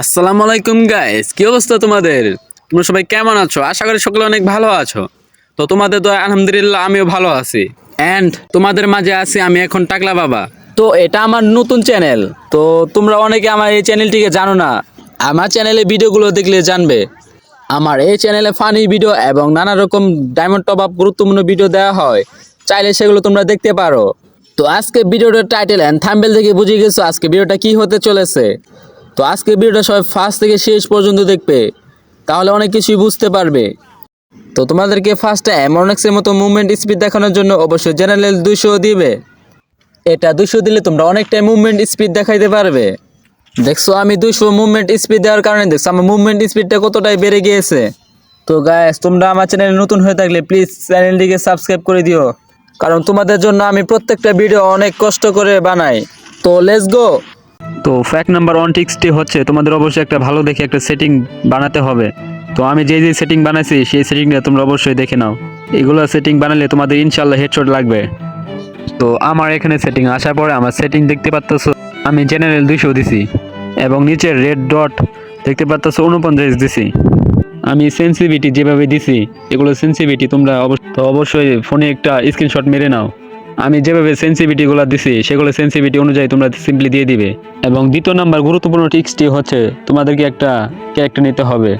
আসসালামু আলাইকুম গাইস কি অবস্থা তোমাদের? তোমরা সবাই কেমন আছো? আশা করি সকলে অনেক ভালো আছো। তো তোমাদের তো আলহামদুলিল্লাহ, আমিও ভালো আছি। অ্যান্ড তোমাদের মাঝে আছি আমি এখন টাকলা বাবা। তো এটা আমার নতুন চ্যানেল তো তোমরা অনেকে আমার এই চ্যানেলটিকে জানো না। আমার চ্যানেলে ভিডিওগুলো দেখলে জানবে। আমার এই চ্যানেলে ফানি ভিডিও এবং নানা রকম ডায়মন্ড টপ আপ গুরুত্বপূর্ণ ভিডিও দেওয়া হয়। চাইলে সেগুলো তোমরা দেখতে পারো। তো আজকে ভিডিওটার টাইটেল অ্যান্ড থাম্বেল থেকে বুঝে গেছো আজকে ভিডিওটা কি হতে চলেছে। তো আজকে ভিডিওটা সবাই ফার্স্ট থেকে শেষ পর্যন্ত দেখবে, তাহলে অনেক কিছুই বুঝতে পারবে। তো তোমাদেরকে ফার্স্টে এমনএক্সের মতো মুভমেন্ট স্পিড দেখানোর জন্য অবশ্যই জেনারেল দুশো দিবে। এটা দুশো দিলে তোমরা অনেকটাই মুভমেন্ট স্পিড দেখাইতে পারবে। দেখছ, আমি দুশো মুভমেন্ট স্পিড দেওয়ার কারণে দেখছ, আমার মুভমেন্ট স্পিডটা কতটাই বেড়ে গিয়েছে। তো গায়েস তোমরা আমার চ্যানেলে নতুন হয়ে থাকলে প্লিজ চ্যানেলটিকে সাবস্ক্রাইব করে দিও। কারণ তোমাদের জন্য আমি প্রত্যেকটা ভিডিও অনেক কষ্ট করে বানাই। তো লেটস গো তো ফ্যাক্ট নাম্বার ওয়ান টিক্সটি হচ্ছে, তোমাদের অবশ্যই একটা ভালো দেখে একটা সেটিং বানাতে হবে। তো আমি যে যে সেটিং বানাইছি, সেই সেটিংটা তোমরা অবশ্যই দেখে নাও। এগুলো সেটিং বানালে তোমাদের ইনশাল্লাহ হেডশট লাগবে। তো আমার এখানে সেটিং আসার পরে আমার সেটিং দেখতে পাচ্ছ আমি জেনারেল দুইশো দিছি এবং নিচের রেড ডট দেখতে পাচ্ছ উনপঞ্চাশ দিছি। আমি সেন্সিভিটি যেভাবে দিছি, এগুলো সেন্সিভিটি তোমরা অবশ্য অবশ্যই ফোনে একটা স্ক্রিনশট মেরে নাও। আমি যেভাবে সেন্সিভিটিগুলো দিছি, সেগুলো সেন্সিভিটি অনুযায়ী তোমরা সিম্পলি দিয়ে দিবে। এবং দ্বিতীয় নাম্বার গুরুত্বপূর্ণ টিক্সটি হচ্ছে তোমাদেরকে একটা ক্যারেক্টার নিতে হবে।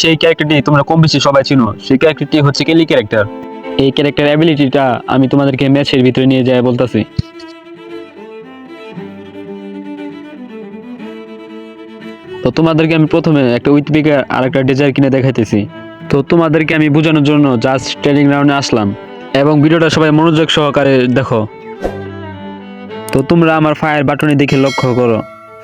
সেই ক্যারেক্টারটি তোমরা কম বেশি সবাই চিনো, সেই ক্যারেক্টারটি হচ্ছে কেলি ক্যারেক্টার এই ক্যারেক্টার অ্যাবিলিটিটা আমি তোমাদেরকে ম্যাচের ভিতরে নিয়ে যায় বলতাছি। তো তোমাদেরকে আমি প্রথমে একটা উইথ পিকার আর একটা ডেজার কিনে দেখাইতেছি। তো তোমাদেরকে আমি বোঝানোর জন্য জাস্ট ট্রেনিং রাউন্ডে আসলাম। এবং ভিডিওটা সবাই মনোযোগ সহকারে দেখো। তো তোমরা আমার ফায়ার বাটনে দেখে লক্ষ্য করো।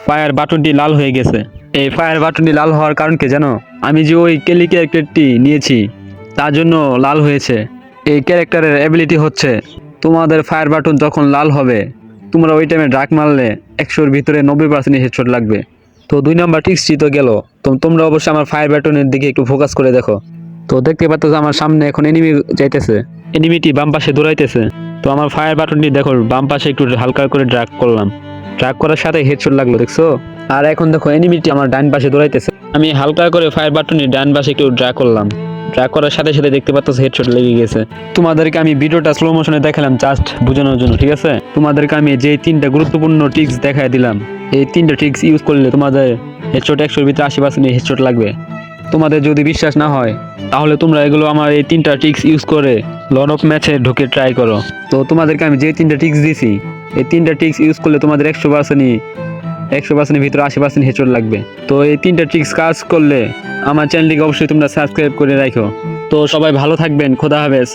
ফায়ার বাটনটি লাল হয়ে গেছে। এই ফায়ার বাটনটি লাল হওয়ার কারণ কি জানো? আমি যে ওই কেলি ক্যারেক্টারটি নিয়েছি, তার জন্য লাল হয়েছে। এই ক্যারেক্টারের অ্যাবিলিটি হচ্ছে, তোমাদের ফায়ার বাটন যখন লাল হবে, তোমরা ওই টাইমে ড্রাক মারলে একশোর ভিতরে নব্বই পার্সেন্ট হেডশট লাগবে। তো দুই নাম্বার টিক্সটি তো গেল। তো তোমরা অবশ্যই আমার ফায়ার বাটনের দিকে একটু ফোকাস করে দেখো। তো দেখতে পাচ্ছ আমার সামনে এখন এনিমি যাইতেছে। এনিমিটি বাম পাশে দৌড়াইতেছে। তো আমার ফায়ার বাটনটি দেখো, বাম পাশে একটু হালকা করে ড্রাগ করলাম। ড্রাগ করার সাথে হেডশট লাগল, দেখছ? আর এখন দেখো এনিমিটি আমার ডান পাশে দৌড়াইতেছে। আমি হালকা করে ফায়ার বাটনটি ডান পাশে একটু ড্রাগ করলাম। ড্রাগ করার সাথে সাথে দেখতে পাচ্ছ হেডশট লেগে গেছে। তোমাদেরকে আমি ভিডিওটা স্লো মোশনে দেখালাম জাস্ট বোঝানোর জন্য, ঠিক আছে? তোমাদেরকে আমি যে তিনটা গুরুত্বপূর্ণ টিক্স দেখাই দিলাম, এই তিনটা ট্রিক্স ইউজ করলে তোমাদের হেডশট একশোর ভিতরে আশি পার্সেন্ট হেডশট লাগবে। তোমাদের যদি বিশ্বাস না হয়, তাহলে তোমরা এগুলো আমার এই তিনটা ট্রিক্স ইউজ করে লন অফ ম্যাচে ঢুকে ট্রাই করো। তো তোমাদেরকে আমি যে তিনটা ট্রিক্স দিছি, এই তিনটা ট্রিক্স ইউজ করলে তোমাদের একশো পার্সেন্টই একশো পার্সেন্টের ভিতরে আশি পার্সেন্ট হেঁচড় লাগবে। তো এই তিনটা ট্রিক্স কাজ করলে আমার চ্যানেলটিকে অবশ্যই তোমরা সাবস্ক্রাইব করে রাখো। তো সবাই ভালো থাকবেন, খোদা হাফেজ।